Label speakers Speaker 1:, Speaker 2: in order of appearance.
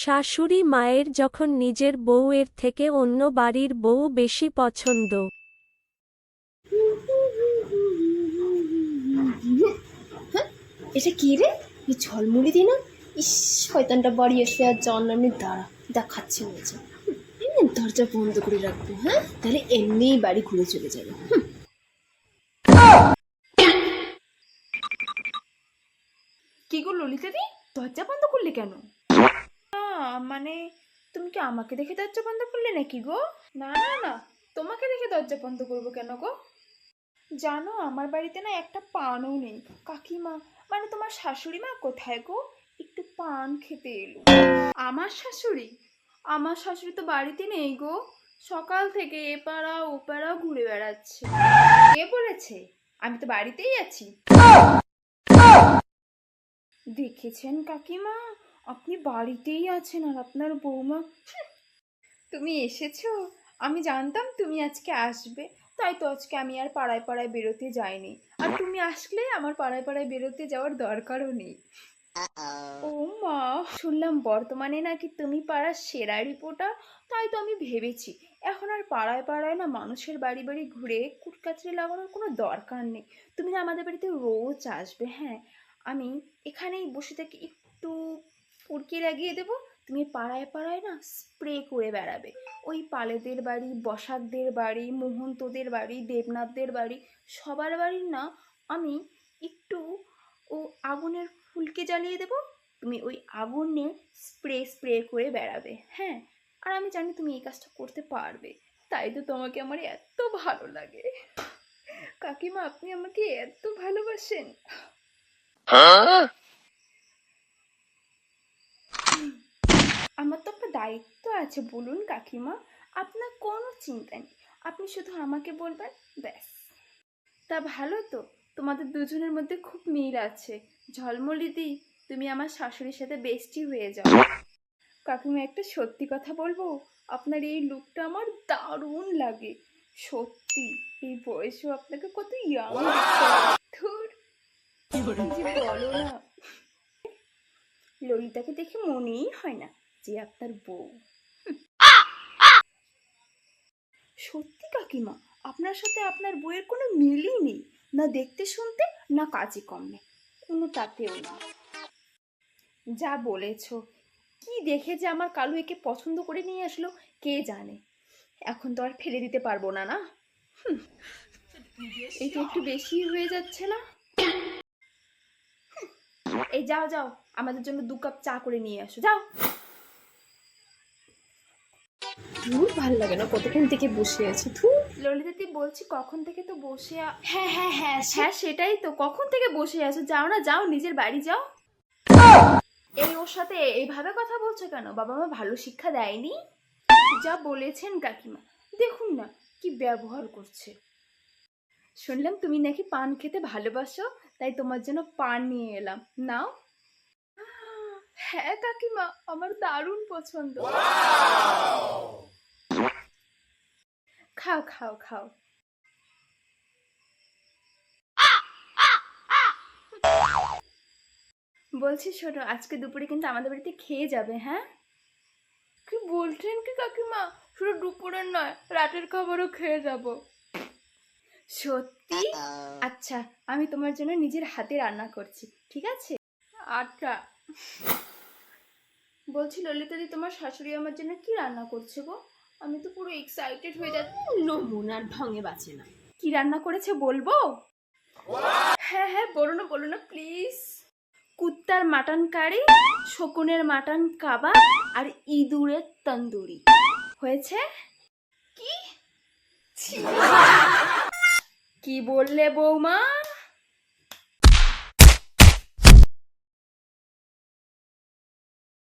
Speaker 1: শাশুড়ি মায়ের যখন নিজের বউয়ের থেকে অন্য বাড়ির বউ বেশি পছন্দ।
Speaker 2: এটা কি রে? এই ঝলমুড়ি দি না ইস, শয়তানটা বাড়ি এসে আর জন আমি দাঁড়া দেখাচ্ছে বলছে। দরজা বন্ধ করে রাখব হ্যাঁ? তাহলে এমনিই বাড়ি ঘুরে চলে যাবে।
Speaker 3: কি গো ললিতা দি দরজা বন্ধ করলে কেন? মানে তুমি কি আমাকে দেখে দরজা বন্ধ করলে নাকি গো? না না না, তোমাকে দেখে দরজা বন্ধ করব কেন গো? জানো, আমার বাড়িতে না একটা পানও নেই। কাকিমা মানে তোমার শাশুড়ি মা কোথায় গো? একটু পান খেতে এলো। আমার শাশুড়ি? আমার শাশুড়ি তো বাড়িতে নেই গো। সকাল থেকে এপাড়া ওপাড়া ঘুরে বেড়াচ্ছে। কে বলেছে? আমি তো বাড়িতেই আছি। দেখেছেন কাকিমা? আপনি বাড়িতেই আছেন আর আপনার বৌমা? তুমি এসেছ? আমি জানতাম তুমি আজকে আসবে। তাই তো আজকে আমি আর পাড়ায় পাড়ায় বেরোতে যাইনি। আর তুমি আসলে আমার পাড়ায় পাড়ায় বেরোতে যাওয়ার দরকারও নেই। ও মা শুনলাম বর্তমানে নাকি তুমি পাড়ার সেরা রিপোর্টার? তাই তো আমি ভেবেছি এখন আর পাড়ায় পাড়ায় না মানুষের বাড়ি বাড়ি ঘুরে কুটকাচড়ি লাগানোর কোনো দরকার নেই। তুমি না আমাদের বাড়িতে রোজ আসবে হ্যাঁ? আমি এখানেই বসে থেকে একটু ফুরকি লাগিয়ে দেবো। তুমি পাড়ায় পাড়ায় না স্প্রে করে বেড়াবে। ওই পালেদের বাড়ি, বসাকদের বাড়ি মোহন্তদের বাড়ি, দেবনাথদের বাড়ি, সবার বাড়ির না আমি একটু ও আগুনের ফুলকে জ্বালিয়ে দেবো। তুমি ওই আগুনে স্প্রে স্প্রে করে বেড়াবে। হ্যাঁ আর আমি জানি তুমি এই কাজটা করতে পারবে। তাই তো তোমাকে আমার এত ভালো লাগে। কাকিমা, আপনি আমাকে এত ভালোবাসেন। আমার তো একটা দায়িত্ব আছে বলুন কাকিমা। আপনার কোনো চিন্তা নেই আপনি শুধু আমাকে বলবেন ব্যাস। তা ভালো তো তোমাদের দুজনের মধ্যে খুব মিল আছে। ঝলমলি দি তুমি আমার শাশুড়ির সাথে বেস্টি হয়ে যাও। কাকিমা একটা সত্যি কথা বলব? আপনার এই লুকটা আমার দারুণ লাগে। সত্যি এই বয়সেও আপনাকে কত ইয়াং ধুর। বলো না? ললিতাকে দেখে মনেই হয় না। যে আপনার বউ। সত্যি কাকিমা, আপনার সাথে আপনার বউয়ের কোনো মিলই নেই। না দেখতে শুনতে, না কাজে কমে কোনো তাতেও না। যা বলেছ। কি দেখে যে আমার কালু একে পছন্দ করে নিয়ে আসলো, কে জানে? এখন তো আর ফেলে দিতে পারব না না। এই তো একটু বেশি হয়ে যাচ্ছে না? এই যাও যাও। আমাদের জন্য দু কাপ চা করে নিয়ে আসো। যাও।
Speaker 2: ধুর ভালো লাগে না। কতক্ষণ থেকে বসে আছি? ধুর।
Speaker 3: ললিতাদি বলছি কখন থেকে তো বসে আ-
Speaker 2: হ্যাঁ হ্যাঁ হ্যাঁ
Speaker 3: হ্যাঁ সেটাই তো। কখন থেকে বসে আছো? যাও না যাও নিজের বাড়ি যাও। এই ওর সাথে এইভাবে কথা বলছো কেন? বাবা মা ভালো শিক্ষা দেয়নি? যা বলেছেন কাকিমা। দেখুন না কি ব্যবহার করছে। শুনলাম তুমি নাকি পান খেতে ভালোবাসো তাই তোমার জন্য পান নিয়ে এলাম। নাও। হ্যাঁ কাকিমা আমার দারুণ পছন্দ। খাও খাও খাও। বলছি শোনো, আজকে দুপুরে কিন্তু আমাদের বাড়িতে খেয়ে যাবে হ্যাঁ? কি বলছেন কি কাকিমা? শুধু দুপুরের নয়, রাতের খাবারও খেয়ে যাব। সত্যি? আচ্ছা আমি তোমার জন্য নিজের হাতে রান্না করছি, ঠিক আছে? আচ্ছা। বলছি ললিতাদি, তোমার শাশুড়ি আমার জন্য কি রান্না করছে গো? আমি তো পুরো এক্সাইটেড হয়ে যাচ্ছি।
Speaker 2: নমুনার ঢঙে বাঁচে না।
Speaker 3: কি রান্না করেছে বলব? হ্যাঁ হ্যাঁ বলো না বলো না প্লিজ কুত্তার মাটন কারি শকুনের মাটন কাবাব আর ইঁদুরের তন্দুরি। হয়েছে? কি? কি বললে বৌমা?